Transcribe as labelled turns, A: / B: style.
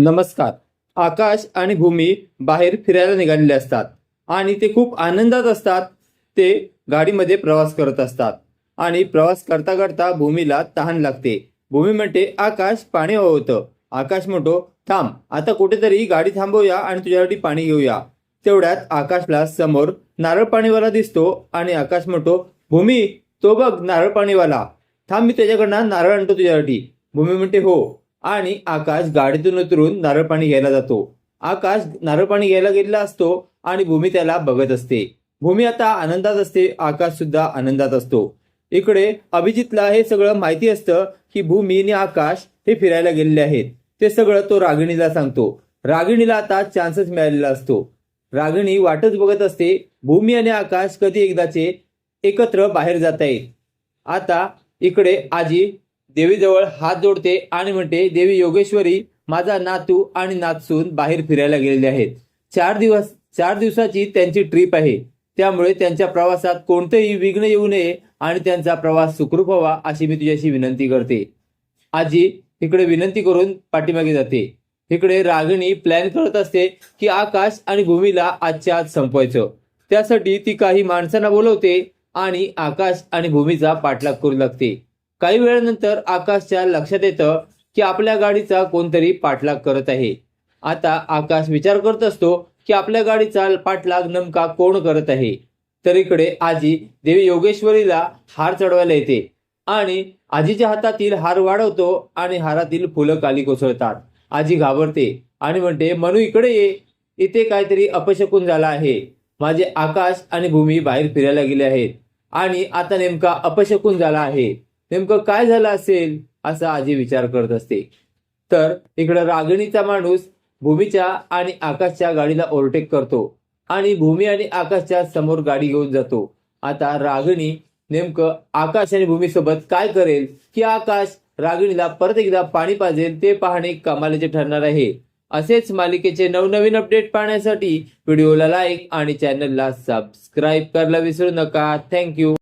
A: नमस्कार. आकाश आणि भूमी बाहेर फिरायला निघालेले असतात आणि ते खूप आनंदात असतात. ते गाडीमध्ये प्रवास करत असतात आणि प्रवास करता करता भूमीला तहान लागते. भूमी म्हणते आकाश पाणी हवं होतं आकाश म्हणतो थांब आता कुठेतरी गाडी थांबवूया आणि तुझ्यासाठी पाणी घेऊया. तेवढ्यात आकाशला समोर नारळ पाणीवाला दिसतो आणि आकाश म्हणतो भूमी तो बघ नारळ पाणीवाला. थांब मी त्याच्याकडनं नारळ आणतो तुझ्यासाठी. भूमी म्हणते हो. आणि आकाश गाडीतून उतरून नारळ पाणी घ्यायला जातो. आकाश नारळ पाणी घ्यायला गेलेला असतो आणि भूमी त्याला बघत असते. भूमी आता आनंदात असते आकाश सुद्धा आनंदात असतो. इकडे अभिजितला हे सगळं माहिती असतं की भूमी आणि आकाश हे फिरायला गेलेले आहेत. ते सगळं तो रागिणीला सांगतो. रागिणीला आता चान्सच मिळालेला असतो. रागिणी वाटच बघत असते भूमी आणि आकाश कधी एकदाचे एकत्र बाहेर जात आहेत आता इकडे आजी देवीजवळ हात जोडते आणि म्हणते देवी योगेश्वरी माझा नातू आणि नातसून बाहेर फिरायला गेलेले आहेत. चार दिवस चार दिवसाची त्यांची ट्रिप आहे. त्यामुळे त्यांच्या प्रवासात कोणतेही विघ्न येऊ नये आणि त्यांचा प्रवास सुखरूप व्हावा अशी मी तुझ्याशी विनंती करते. आजी इकडे विनंती करून पाठीमागे जाते. इकडे रागिणी प्लॅन करत असते की आकाश आणि भूमीला आजच्या आज संपवायचं. त्यासाठी ती काही माणसांना बोलवते आणि आकाश आणि भूमीचा पाठलाग करू लागते. काही वेळानंतर आकाशच्या लक्षात येतं की आपल्या गाडीचा कोणतरी पाठलाग करत आहे. आता आकाश विचार करत असतो की आपल्या गाडीचा पाठलाग नेमका कोण करत आहे. तर इकडे आजी देवी योगेश्वरीला हार चढवायला येते आणि आजीच्या हातातील हार वाढवतो आणि हारातील फुलं काली कोसळतात. आजी घाबरते आणि म्हणते मनू इकडे ये. इथे काहीतरी अपशकून झाला आहे. माझे आकाश आणि भूमी बाहेर फिरायला गेले आहेत आणि आता नेमका अपशकून झाला आहे. नेमकं काय झालं असेल असा आजी विचार करत असते. तर इकडं रागिणीचा माणूस भूमीच्या आणि आकाशच्या गाडीला ओव्हरटेक करतो आणि भूमी आणि आकाशच्या समोर गाडी घेऊन जातो. आता रागिणी नेमकं आकाश आणि भूमीसोबत काय करेल? की आकाश रागिणीला परत एकदा पाणी पाजेल ते पाहणे कमालीचे ठरणार आहे. असेच मालिकेचे नवनवीन अपडेट पाहण्यासाठी व्हिडिओला लाईक आणि चॅनलला सबस्क्राईब करायला विसरू नका. थँक्यू